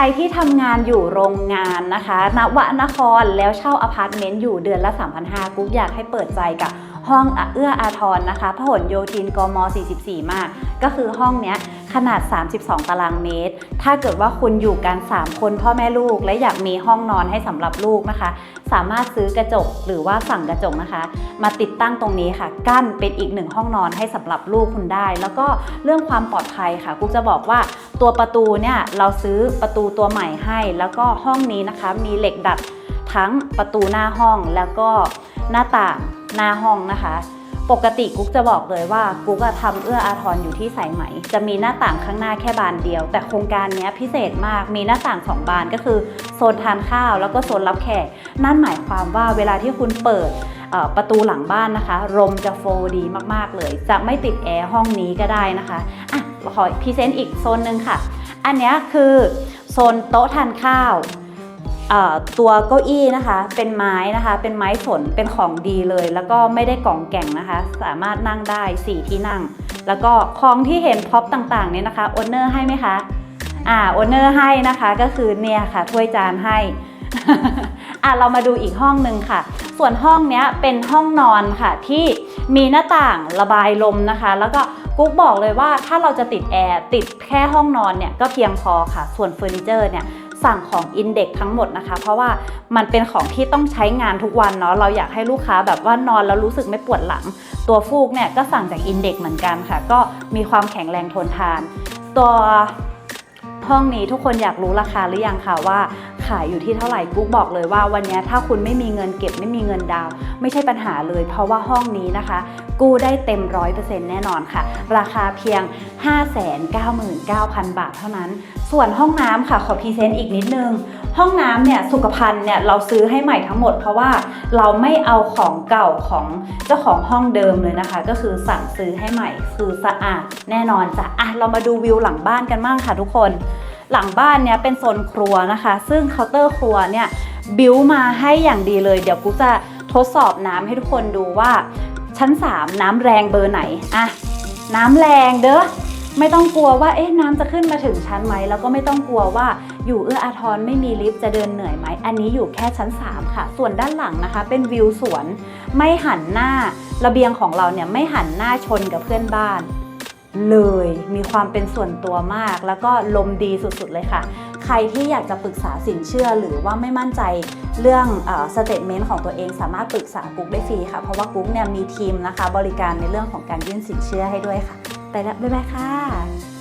รที่ทำงานอยู่โรงงานนะคะนวนครแล้วเช่าอพาร์ตเมนต์อยู่เดือนละ 3,500กุ๊กอยากให้เปิดใจกับห้องเอื้ออาทรนะคะพหลโยธินกม 44 มาก ก็คือห้องเนี้ยขนาด 32 ตารางเมตร ถ้าเกิดว่าคุณอยู่กัน 3 คนพ่อแม่ลูก และอยากมีห้องนอนให้สำหรับลูกนะคะ สามารถซื้อกระจกหรือว่าสั่งกระจกนะคะ มาติดตั้งตรงนี้ค่ะ กั้นเป็นอีกหนึ่งห้องนอนให้สำหรับลูกคุณได้ แล้วก็เรื่องความปลอดภัยค่ะกุ๊กจะบอกว่า ตัวประตูเนี่ยเราซื้อประตูตัวใหม่ให้ แล้วก็ห้องนี้นะคะมีเหล็กดัดทั้งประตูหน้าห้องแล้วก็หน้าต่างหน้าห้องนะคะ ปกติกุ๊กจะบอกเลยว่ากุ๊กอะทำเอื้ออาทรอยู่ที่สายไหม จะมีหน้าต่างข้างหน้าแค่บานเดียว แต่โครงการนี้พิเศษมากมีหน้าต่างสองบานก็คือโซนทานข้าวแล้วก็โซนรับแขกนั่นหมายความว่าเวลาที่คุณเปิดประตูหลังบ้านนะคะลมจะโฟดีมากๆเลย จะไม่ติดแอร์ห้องนี้ก็ได้นะคะอะ ขอพรีเซนต์อีกโซนหนึ่งค่ะ อันนี้คือโซนโต๊ะทานข้าวตัวเก้าอี้นะคะ เป็นไม้นะคะ เป็นไม้สน เป็นของดีเลย แล้วก็ไม่ได้กล่องแก่งนะคะ สามารถนั่งได้ 4 ที่นั่ง แล้วก็ของที่เห็นพ็อปต่างๆเนี่ยนะคะโอนเนอร์ให้ไหมคะอ่าโอนเนอร์ให้นะคะก็คือเนี่ยค่ะถ้วยจานให้อะเรามาดูอีกห้องหนึ่งค่ะ ส่วนห้องเนี้ยเป็นห้องนอนค่ะที่มีหน้าต่างระบายลมนะคะ แล้วก็กุ๊กบอกเลยว่าถ้าเราจะติดแอร์ติดแค่ห้องนอนเนี่ยก็เพียงพอค่ะ ส่วนเฟอร์นิเจอร์เนี่ยสั่งของอินเด็กทั้งหมดนะคะ เพราะว่ามันเป็นของที่ต้องใช้งานทุกวันเนาะเราอยากให้ลูกค้าแบบว่านอนแล้วรู้สึกไม่ปวดหลัง ตัวฟูกเนี่ยก็สั่งจากอินเด็กเหมือนกันค่ะ ก็มีความแข็งแรงทนทาน ตัวห้องนี้ทุกคนอยากรู้ราคาหรือยังคะว่าายอยู่ที่เท่าไหร่กุ๊กบอกเลยว่าวันนี้ถ้าคุณไม่มีเงินเก็บไม่มีเงินดาว ไม่ใช่ปัญหาเลย เพราะว่าห้องนี้นะคะ กู้ได้เต็มร้อยเปอร์เซ็นต์แน่นอนค่ะ ราคาเพียง 599,000 บาทเท่านั้น ส่วนห้องน้ำค่ะขอพรีเซนต์อีกนิดนึง ห้องน้ำเนี่ยสุขภัณฑ์เนี่ยเราซื้อให้ใหม่ทั้งหมด เพราะว่าเราไม่เอาของเก่าของเจ้าของห้องเดิมเลยนะคะ ก็คือสั่งซื้อให้ใหม่คือสะอาดแน่นอนจ้ะอะเรามาดูวิวหลังบ้านกันบ้างค่ะทุกคน หลังบ้านเนี่ยเป็นโซนครัวนะคะ ซึ่งเคาน์เตอร์ครัวเนี่ยบิวมาให้อย่างดีเลย เดี๋ยวกูจะทดสอบน้ำให้ทุกคนดูว่า ชั้น 3 น้ำแรงเบอร์ไหนอะน้ำแรงเด้อไม่ต้องกลัวว่าเอ๊ะน้ำจะขึ้นมาถึงชั้นไหมแล้วก็ไม่ต้องกลัวว่าอยู่เอื้ออาทรไม่มีลิฟต์จะเดินเหนื่อยไหมอันนี้อยู่แค่ชั้น 3 ค่ะ ส่วนด้านหลังนะคะ เป็นวิวสวน ไม่หันหน้าระเบียงของเราเนี่ยไม่หันหน้าชนกับเพื่อนบ้าน เลยมีความเป็นส่วนตัวมาก แล้วก็ลมดีสุดๆเลยค่ะ ใครที่อยากจะปรึกษาสินเชื่อหรือว่าไม่มั่นใจเรื่องสเตทเมนต์ของตัวเองสามารถปรึกษากุ๊กได้ฟรีค่ะ เพราะว่ากุ๊กเนี่ยมีทีมนะคะ บริการในเรื่องของการยื่นสินเชื่อให้ด้วยค่ะ ไปแล้วบ๊ายบายค่ะ